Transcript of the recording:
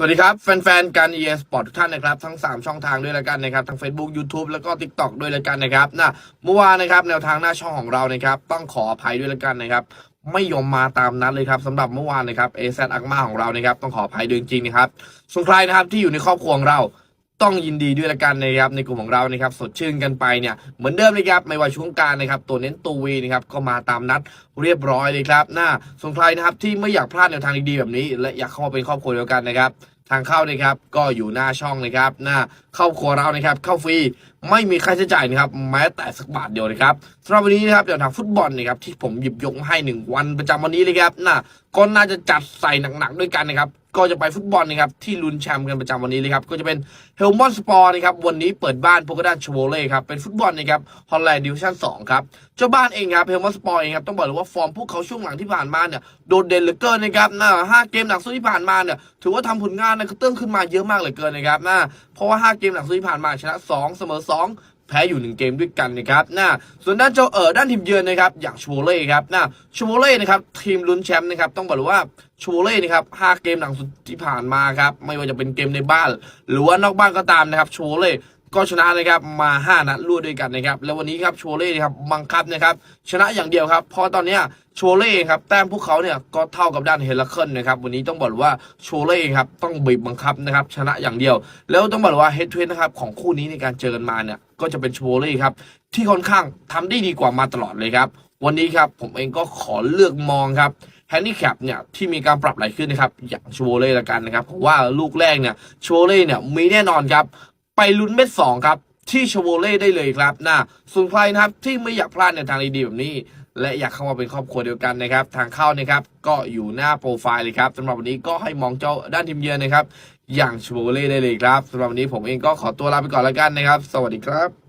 สวัสดีครับ แฟนๆ การ e Sport ทุกท่านนะครับ ทั้ง 3 ช่องทางด้วยแล้วกันนะครับ ทั้ง Facebook YouTube แล้วก็ TikTok ด้วยแล้วกันนะครับนะเมื่อวานนะครับแนวทางหน้าช่องของเรานะครับ ต้องขออภัยด้วยแล้วกันนะครับ ไม่ยอมมาตามนัดเลยครับสำหรับเมื่อวานนะครับเอซอักมาของเรานะครับ ต้องขออภัยด้วยจริงๆนะครับส่วนใครนะครับที่อยู่ในครอบครัวของเรา ต้องยินดีด้วยละกันนะครับในกลุ่มของเรานะครับสดชื่นกันไปเนี่ยเหมือนเดิมเลยครับไม่ว่าช่วงการนะครับตัวเน้นตัววีนะครับก็มาตามนัดเรียบร้อยเลยครับหน้าส่วนใครนะครับที่ไม่อยากพลาดแนวทางดีๆแบบนี้ และอยากเข้ามาเป็นครอบครัวเดียวกันนะครับทางเข้านะครับก็อยู่หน้าช่องนะครับหน้าเข้าครัวเรานะครับเข้าฟรีไม่มีค่าใช้จ่ายนะครับแม้แต่สักบาทเดียวนะครับสำหรับวันนี้นะครับเดี๋ยวทางฟุตบอลนะครับที่ผมหยิบยกมาให้หนึ่งวันประจำวันนี้เลยครับน่าก็น่าจะจัดใส่หนักๆด้วยกันนะครับก็จะไปฟุตบอลนะครับที่ลุ้นแชมป์กันประจำวันนี้เลยครับก็จะเป็นเฮลมอนสปอร์นะครับวันนี้เปิดบ้านโปกด้านชโวเล่ครับเป็นฟุตบอลนะครับฮอลแลนด์ดิวชั่น2ครับเจ้าบ้านเองครับเฮลมอนสปอร์เองครับต้องบอกเลยว่าฟอร์มพวกเขาช่วงหลังที่ผ่านมาเนี่ยโดดเด่นเหลือเกินนะครับน่าห้าเกมหลังสุดที่ผ่านมาเนี่ยถือว่าทำผลงานนะกระเตื้องขึ้นมาเยอะมากเหลือเกินนะครับน่าเพราะว่าห้าเกมหลังสุดที่ผ่านมาชนะสองเสมอ2แพ้อยู่หนึ่งเกมด้วยกันนะครับน่าส่วนด้านเจ้าเออด้านทีมเยือนนะครับ อย่างชโวเล่ครับน่าชโวเล่นะครับ ทีมลุ้นแชมป์นะครับ ต้องบอกเลยว่าชโวเล่นะครับห้าเกมหลังสุดที่ผ่านมาครับ ไม่ว่าจะเป็นเกมในบ้าน หรือว่านอกบ้านก็ตามนะครับชโวเล่ ก็ชนะนะครับมา 5 นัดรวดด้วยกันนะครับแล้ววันนี้ครับโชเล่นะครับบังคับนะครับชนะอย่างเดียวครับเพราะตอนนี้โชเล่ครับแต้มพวกเขาเนี่ยก็เท่ากับด้านเฮลเคิลนะครับวันนี้ต้องบอกเลยว่าโชเล่ครับต้องบีบบังคับนะครับชนะอย่างเดียว แล้วต้องบอกเลยว่าเฮดทูเฮดนะครับของคู่นี้ในการเจอกันมาเนี่ยก็จะเป็นโชเล่ครับที่ค่อนข้างทำได้ดีกว่ามาตลอดเลยครับวันนี้ครับผมเองก็ขอเลือกมองครับแฮนดิแคปเนี่ยที่มีการปรับไหลขึ้นนะครับอย่างชโวเล่ละกันนะครับเพราะว่าลูกแรกเนี่ยชโวเล่เนี่ยมีแน่นอนครับ ไปลุ้นเม็ดสองครับที่ชโวเล่ได้เลยครับนะส่วนใครนะครับที่ไม่อยากพลาดในทางดีๆแบบนี้ และอยากเข้ามาเป็นครอบครัวเดียวกันนะครับ ทางเข้านะครับก็อยู่หน้าโปรไฟล์เลยครับสำหรับวันนี้ก็ให้มองเจ้าด้านทีมเยือนนะครับ อย่างชโวเล่ได้เลยครับสำหรับวันนี้ผมเองก็ขอตัวลาไปก่อนแล้วกันนะครับ สวัสดีครับ